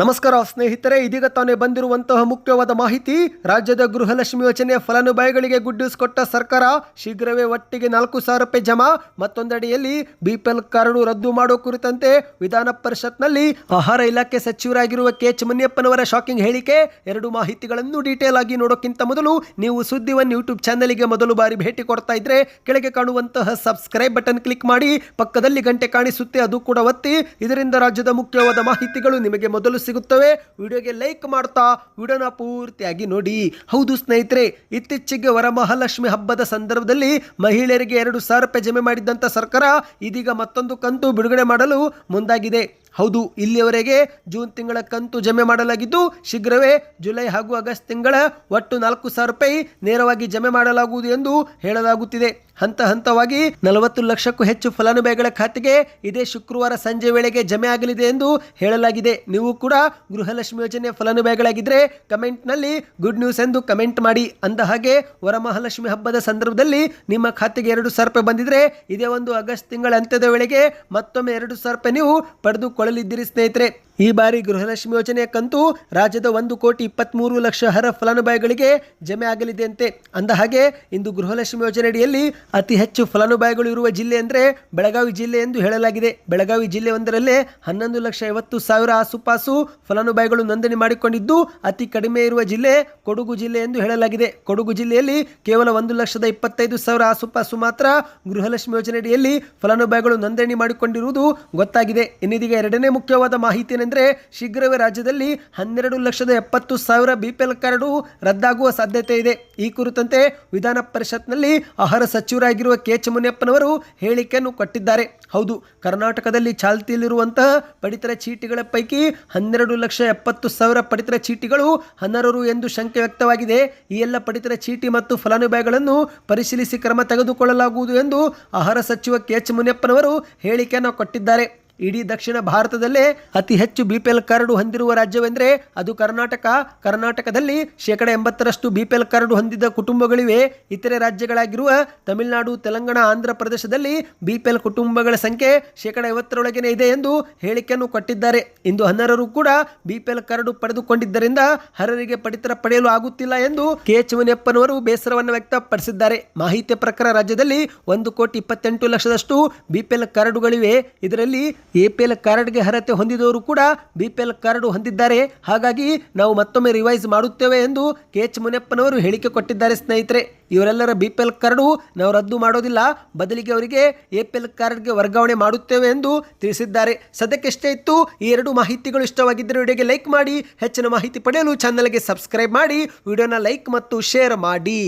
ನಮಸ್ಕಾರ ಸ್ನೇಹಿತರೆ, ಇದೀಗ ತಾನೇ ಬಂದಿರುವಂತಹ ಮುಖ್ಯವಾದ ಮಾಹಿತಿ, ರಾಜ್ಯದ ಗೃಹಲಕ್ಷ್ಮಿ ಯೋಜನೆಯ ಫಲಾನುಭವಿಗಳಿಗೆ ಗುಡ್ ನ್ಯೂಸ್ ಕೊಟ್ಟ ಸರ್ಕಾರ ಶೀಘ್ರವೇ ಒಟ್ಟಿಗೆ ನಾಲ್ಕು ಸಾವಿರ ರೂಪಾಯಿ ಜಮಾ. ಮತ್ತೊಂದೆಡೆಯಲ್ಲಿ ಬಿಪಿಎಲ್ ಕಾರ್ಡು ರದ್ದು ಮಾಡೋ ಕುರಿತಂತೆ ವಿಧಾನ ಪರಿಷತ್ನಲ್ಲಿ ಆಹಾರ ಇಲಾಖೆ ಸಚಿವರಾಗಿರುವ ಕೆ ಎಚ್ ಮುನಿಯಪ್ಪನವರ ಶಾಕಿಂಗ್ ಹೇಳಿಕೆ. ಎರಡು ಮಾಹಿತಿಗಳನ್ನು ಡೀಟೇಲ್ ಆಗಿ ನೋಡೋಕ್ಕಿಂತ ಮೊದಲು ನೀವು ಸುದ್ದಿ ಒನ್ ಯೂಟ್ಯೂಬ್ ಚಾನೆಲ್ಗೆ ಮೊದಲು ಬಾರಿ ಭೇಟಿ ಕೊಡ್ತಾ ಇದ್ರೆ ಕೆಳಗೆ ಕಾಣುವಂತಹ ಸಬ್ಸ್ಕ್ರೈಬ್ ಬಟನ್ ಕ್ಲಿಕ್ ಮಾಡಿ, ಪಕ್ಕದಲ್ಲಿ ಗಂಟೆ ಕಾಣಿಸುತ್ತೆ, ಅದು ಕೂಡ ಒತ್ತಿ. ಇದರಿಂದ ರಾಜ್ಯದ ಮುಖ್ಯವಾದ ಮಾಹಿತಿಗಳು ನಿಮಗೆ ಮೊದಲು ಸಿಗುತ್ತವೆ? ವಿಡಿಯೋಗೆ ಲೈಕ್ ಮಾಡ್ತಾ ವಿಡಿಯೋನ ಪೂರ್ತಿಯಾಗಿ ನೋಡಿ. ಹೌದು ಸ್ನೇಹಿತರೆ, ಇತ್ತೀಚೆಗೆ ವರಮಹಾಲಕ್ಷ್ಮಿ ಹಬ್ಬದ ಸಂದರ್ಭದಲ್ಲಿ ಮಹಿಳೆಯರಿಗೆ ಎರಡು ಸಾವಿರ ರೂಪಾಯಿ ಜಮೆ ಮಾಡಿದ್ದಂಥ ಸರ್ಕಾರ ಇದೀಗ ಮತ್ತೊಂದು ಕಂತು ಬಿಡುಗಡೆ ಮಾಡಲು ಮುಂದಾಗಿದೆ. ಹೌದು, ಇಲ್ಲಿಯವರೆಗೆ ಜೂನ್ ತಿಂಗಳ ಕಂತು ಜಮೆ ಮಾಡಲಾಗಿದ್ದು, ಶೀಘ್ರವೇ ಜುಲೈ ಹಾಗೂ ಆಗಸ್ಟ್ ತಿಂಗಳ ಒಟ್ಟು ನಾಲ್ಕು ಸಾವಿರ ರೂಪಾಯಿ ನೇರವಾಗಿ ಜಮೆ ಮಾಡಲಾಗುವುದು ಎಂದು ಹೇಳಲಾಗುತ್ತಿದೆ. ಹಂತ ಹಂತವಾಗಿ ನಲವತ್ತು ಲಕ್ಷಕ್ಕೂ ಹೆಚ್ಚು ಫಲಾನುಭವಿಗಳ ಖಾತೆಗೆ ಇದೇ ಶುಕ್ರವಾರ ಸಂಜೆ ವೇಳೆಗೆ ಜಮೆ ಆಗಲಿದೆ ಎಂದು ಹೇಳಲಾಗಿದೆ. ನೀವು ಕೂಡ ಗೃಹಲಕ್ಷ್ಮಿ ಯೋಜನೆ ಫಲಾನುಭವಿಗಳಾಗಿದ್ದರೆ ಕಮೆಂಟ್ನಲ್ಲಿ ಗುಡ್ ನ್ಯೂಸ್ ಎಂದು ಕಮೆಂಟ್ ಮಾಡಿ ಅಂದ ಹಾಗೆ ವರಮಹಾಲಕ್ಷ್ಮಿ ಹಬ್ಬದ ಸಂದರ್ಭದಲ್ಲಿ ನಿಮ್ಮ ಖಾತೆಗೆ ಎರಡು ಸಾವಿರ ರೂಪಾಯಿ ಬಂದಿದ್ರೆ ಇದೇ ಒಂದು ಆಗಸ್ಟ್ ತಿಂಗಳ ಅಂತ್ಯದ ವೇಳೆಗೆ ಮತ್ತೊಮ್ಮೆ ಎರಡು ಸಾವಿರ ರೂಪಾಯಿ ನೀವು ಪಡೆದುಕೊಳ್ಳಲಿದ್ದೀರಿ ಸ್ನೇಹಿತರೆ. ಈ ಬಾರಿ ಗೃಹಲಕ್ಷ್ಮಿ ಯೋಜನೆಯ ಕಂತು ರಾಜ್ಯದ ಒಂದು ಕೋಟಿ ಇಪ್ಪತ್ತ್ಮೂರು ಲಕ್ಷ ಹರ ಫಲಾನುಭವಿಗಳಿಗೆ ಜಮೆ ಆಗಲಿದೆ ಅಂತೆ. ಅಂದ ಹಾಗೆ, ಇಂದು ಗೃಹಲಕ್ಷ್ಮಿ ಯೋಜನೆಯಡಿಯಲ್ಲಿ ಅತಿ ಹೆಚ್ಚು ಫಲಾನುಭವಿಗಳು ಇರುವ ಜಿಲ್ಲೆ ಅಂದರೆ ಬೆಳಗಾವಿ ಜಿಲ್ಲೆ ಎಂದು ಹೇಳಲಾಗಿದೆ. ಬೆಳಗಾವಿ ಜಿಲ್ಲೆ ಒಂದರಲ್ಲೇ ಹನ್ನೊಂದು ಲಕ್ಷ ಐವತ್ತು ಸಾವಿರ ಆಸುಪಾಸು ಫಲಾನುಭವಿಗಳು ನೋಂದಣಿ ಮಾಡಿಕೊಂಡಿದ್ದು, ಅತಿ ಕಡಿಮೆ ಇರುವ ಜಿಲ್ಲೆ ಕೊಡಗು ಜಿಲ್ಲೆ ಎಂದು ಹೇಳಲಾಗಿದೆ. ಕೊಡಗು ಜಿಲ್ಲೆಯಲ್ಲಿ ಕೇವಲ ಒಂದು ಲಕ್ಷದ ಇಪ್ಪತ್ತೈದು ಸಾವಿರ ಆಸುಪಾಸು ಮಾತ್ರ ಗೃಹಲಕ್ಷ್ಮಿ ಯೋಜನೆಯಡಿಯಲ್ಲಿ ಫಲಾನುಭವಿಗಳು ನೋಂದಣಿ ಮಾಡಿಕೊಂಡಿರುವುದು ಗೊತ್ತಾಗಿದೆ. ಇನ್ನಿದೀಗ ಎರಡನೇ ಮುಖ್ಯವಾದ ಮಾಹಿತಿ ಏನೆಂದರೆ ಶೀಘ್ರವೇ ರಾಜ್ಯದಲ್ಲಿ ಹನ್ನೆರಡು ಲಕ್ಷದ ಎಪ್ಪತ್ತು ಸಾವಿರ ಬಿ ಪಿ ಎಲ್ ಕಾರ್ಡು ರದ್ದಾಗುವ ಸಾಧ್ಯತೆ ಇದೆ. ಈ ಕುರಿತಂತೆ ವಿಧಾನ ಪರಿಷತ್ನಲ್ಲಿ ಆಹಾರ ಸಚಿವರಾಗಿರುವ ಕೆ ಎಚ್ ಮುನಿಯಪ್ಪನವರು ಹೇಳಿಕೆಯನ್ನು ಕೊಟ್ಟಿದ್ದಾರೆ. ಹೌದು, ಕರ್ನಾಟಕದಲ್ಲಿ ಚಾಲ್ತಿಯಲ್ಲಿರುವಂತಹ ಪಡಿತರ ಚೀಟಿಗಳ ಪೈಕಿ ಹನ್ನೆರಡು ಲಕ್ಷ ಎಪ್ಪತ್ತು ಸಾವಿರ ಪಡಿತರ ಚೀಟಿಗಳು ಅನರ್ಹರು ಎಂದು ಶಂಕೆ ವ್ಯಕ್ತವಾಗಿದೆ. ಈ ಎಲ್ಲ ಪಡಿತರ ಚೀಟಿ ಮತ್ತು ಫಲಾನುಭವಿಗಳನ್ನು ಪರಿಶೀಲಿಸಿ ಕ್ರಮ ತೆಗೆದುಕೊಳ್ಳಲಾಗುವುದು ಎಂದು ಆಹಾರ ಸಚಿವ ಕೆ ಎಚ್ ಮುನಿಯಪ್ಪನವರು ಹೇಳಿಕೆಯನ್ನು ಕೊಟ್ಟಿದ್ದಾರೆ. ಇಡೀ ದಕ್ಷಿಣ ಭಾರತದಲ್ಲೇ ಅತಿ ಹೆಚ್ಚು ಬಿಪಿಎಲ್ ಕಾರ್ಡ್ ಹೊಂದಿರುವ ರಾಜ್ಯವೆಂದರೆ ಅದು ಕರ್ನಾಟಕ. ಕರ್ನಾಟಕದಲ್ಲಿ ಶೇಕಡ ಎಂಬತ್ತರಷ್ಟು ಬಿಪಿಎಲ್ ಕಾರ್ಡ್ ಹೊಂದಿದ ಕುಟುಂಬಗಳಿವೆ. ಇತರೆ ರಾಜ್ಯಗಳಾಗಿರುವ ತಮಿಳುನಾಡು, ತೆಲಂಗಾಣ, ಆಂಧ್ರ ಪ್ರದೇಶದಲ್ಲಿ ಬಿಪಿಎಲ್ ಕುಟುಂಬಗಳ ಸಂಖ್ಯೆ ಶೇಕಡ ಐವತ್ತರೊಳಗೇನೆ ಇದೆ ಎಂದು ಹೇಳಿಕೆಯನ್ನು ಕೊಟ್ಟಿದ್ದಾರೆ. ಇಂದು ಹನ್ನರರು ಕೂಡ ಬಿಪಿಎಲ್ ಕಾರ್ಡ್ ಪಡೆದುಕೊಂಡಿದ್ದರಿಂದ ಹರರಿಗೆ ಪಡಿತರ ಪಡೆಯಲು ಆಗುತ್ತಿಲ್ಲ ಎಂದು ಕೆ. ಎಚ್. ಬೇಸರವನ್ನು ವ್ಯಕ್ತಪಡಿಸಿದ್ದಾರೆ. ಮಾಹಿತಿ ಪ್ರಕಾರ ರಾಜ್ಯದಲ್ಲಿ ಒಂದು ಕೋಟಿ ಇಪ್ಪತ್ತೆಂಟು ಲಕ್ಷದಷ್ಟು ಬಿಪಿಎಲ್ ಕಾರ್ಡುಗಳಿವೆ. ಇದರಲ್ಲಿ ಎಪಿಎಲ್ ಕಾರ್ಡ್ಗೆ ಅರ್ಹತೆ ಹೊಂದಿದವರು ಕೂಡ ಬಿ ಪಿ ಎಲ್ ಕಾರ್ಡ್ ಹೊಂದಿದ್ದಾರೆ. ಹಾಗಾಗಿ ನಾವು ಮತ್ತೊಮ್ಮೆ ರಿವೈಸ್ ಮಾಡುತ್ತೇವೆ ಎಂದು ಕೆ ಎಚ್ ಮುನಿಯಪ್ಪನವರು ಹೇಳಿಕೆ ಕೊಟ್ಟಿದ್ದಾರೆ ಸ್ನೇಹಿತರೆ. ಇವರೆಲ್ಲರ ಬಿ ಪಿ ಎಲ್ ಕಾರ್ಡು ನಾವು ರದ್ದು ಮಾಡೋದಿಲ್ಲ. ಬದಲಿಗೆ ಅವರಿಗೆ ಎ ಪಿ ಎಲ್ ಕಾರ್ಡ್ಗೆ ವರ್ಗಾವಣೆ ಮಾಡುತ್ತೇವೆ ಎಂದು ತಿಳಿಸಿದ್ದಾರೆ. ಸದ್ಯಕ್ಕೆ ಎಷ್ಟೇ ಇತ್ತು. ಈ ಎರಡು ಮಾಹಿತಿಗಳು ಇಷ್ಟವಾಗಿದ್ದರೆ ವಿಡಿಯೋಗೆ ಲೈಕ್ ಮಾಡಿ, ಹೆಚ್ಚಿನ ಮಾಹಿತಿ ಪಡೆಯಲು ಚಾನಲ್ಗೆ ಸಬ್ಸ್ಕ್ರೈಬ್ ಮಾಡಿ, ವಿಡಿಯೋನ ಲೈಕ್ ಮತ್ತು ಶೇರ್ ಮಾಡಿ.